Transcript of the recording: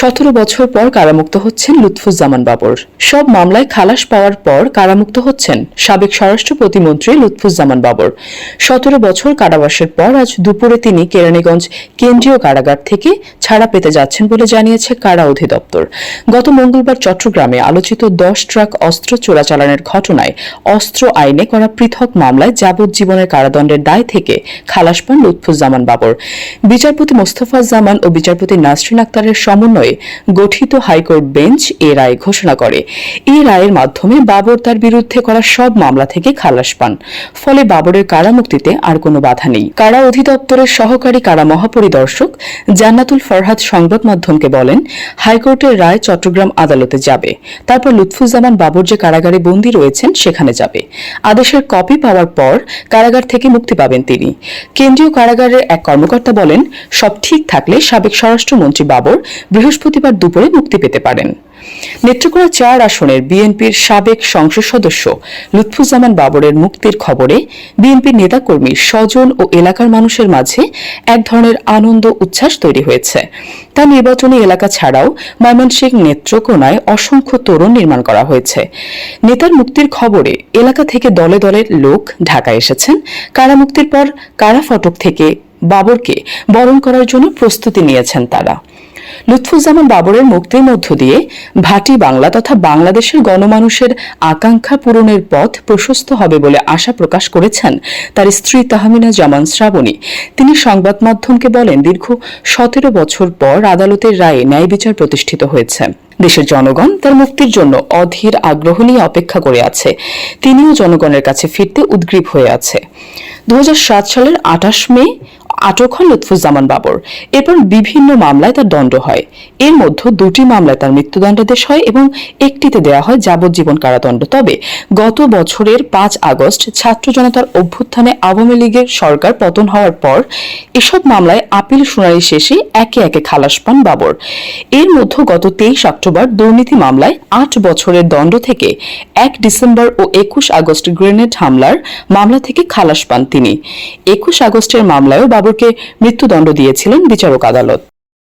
সতেরো বছর পর কারামুক্ত হচ্ছেন লুৎফুজ্জামান বাবর। সব মামলায় খালাস পাওয়ার পর কারামুক্ত হচ্ছেন সাবেক স্বরাষ্ট্র প্রতিমন্ত্রী লুৎফুজ্জামান বাবর। সতেরো বছর কারাবাসের পর আজ দুপুরে তিনি কেরানীগঞ্জ কেন্দ্রীয় কারাগার থেকে ছাড়া পেতে যাচ্ছেন বলে জানিয়েছে কারা অধিদপ্তর। গত মঙ্গলবার চট্টগ্রামে আলোচিত দশ ট্রাক অস্ত্র চোরাচালানের ঘটনায় অস্ত্র আইনে করা পৃথক মামলায় যাবজ্জীবনের কারাদণ্ডের দায় থেকে খালাস পান লুৎফুজ্জামান বাবর। বিচারপতি মোস্তফা জামান ও বিচারপতি নাসরিন আক্তারের সমন্বয়ে গঠিত হাইকোর্ট বেঞ্চ এ রায় ঘোষণা করে। এ রায়ের মাধ্যমে বাবর তার বিরুদ্ধে করা সব মামলা থেকে খালাস পান। ফলে বাবরের কারামুক্তিতে আর কোনো বাধা নেই। কারা অধিদপ্তরের সহকারী কারা মহাপরিদর্শক জান্নাতুল ফরহাদ সংবাদ মাধ্যমকে বলেন, হাইকোর্টের রায় চট্টগ্রাম আদালতে যাবে। তারপর লুৎফুজ্জামান বাবর যে কারাগারে বন্দী রয়েছেন, সেখানে যাবে। আদেশের কপি পাওয়ার পর কারাগার থেকে মুক্তি পাবেন তিনি। কেন্দ্রীয় কারাগারের এক কর্মকর্তা বলেন, সব ঠিক থাকলে সাবেক স্বরাষ্ট্রমন্ত্রী বাবর বৃহস্পতিবার দুপুরে মুক্তি পেতে পারেন। নেত্রকোনা চার আসনের বিএনপির সাবেক সংসদ সদস্য লুৎফুজ্জামান বাবরের মুক্তির খবরে বিএনপির নেতাকর্মী স্বজন ও এলাকার মানুষের মাঝে এক ধরনের আনন্দ উচ্ছ্বাস তৈরি হয়েছে। তা নির্বাচনী এলাকা ছাড়াও ময়মনসিংহ নেত্রকোনায় অসংখ্য তোরণ নির্মাণ করা হয়েছে। নেতার মুক্তির খবরে এলাকা থেকে দলে দলে লোক ঢাকা এসেছেন। কারামুক্তির পর কারা ফটক থেকে বাবরকে বরণ করার জন্য প্রস্তুতি নিয়েছেন তারা। লুৎফুজ্জামান বাবরের মুক্তির মধ্য দিয়ে ভাটি বাংলা তথা বাংলাদেশের গণমানুষের আকাঙ্ক্ষা পূরণের পথ প্রশস্ত হবে বলে আশা প্রকাশ করেছেন তার স্ত্রী তাহমিনা জামান শ্রাবণী। তিনি সংবাদ মাধ্যমকে বলেন, দীর্ঘ সতেরো বছর পর আদালতের রায়ে ন্যায় বিচার প্রতিষ্ঠিত হয়েছে। দেশের জনগণ তার মুক্তির জন্য অধীর আগ্রহ নিয়ে অপেক্ষা করে আছে। তিনিও জনগণের কাছে ফিরতে উদ্গ্রীব হয়ে আছে। দুই হাজার সাত সালের আঠাশ মে আটক হন লুৎফুজ্জামান বাবর। এরপর বিভিন্ন মামলায় তার দণ্ড হয়। এর মধ্যে দুটি মামলায় তার মৃত্যুদণ্ডাদেশ হয় এবং একটিতে দেওয়া হয় যাবজ্জীবন কারাদণ্ড। তবে গত বছরের পাঁচ আগস্ট ছাত্র জনতার অভ্যুত্থানে আওয়ামী লীগের সরকার পতন হওয়ার পর এসব মামলায় আপিল শুনানি শেষে একে একে খালাস পান বাবর। এর মধ্যে গত তেইশ অক্টোবর দুর্নীতি মামলায় আট বছরের দণ্ড থেকে এক ডিসেম্বর ও একুশ আগস্ট গ্রেনেড হামলার মামলা থেকে খালাস পান তিনি। একুশ আগস্টের মামলায়ও বাবরকে মৃত্যুদণ্ড দিয়েছিলেন বিচারক আদালত।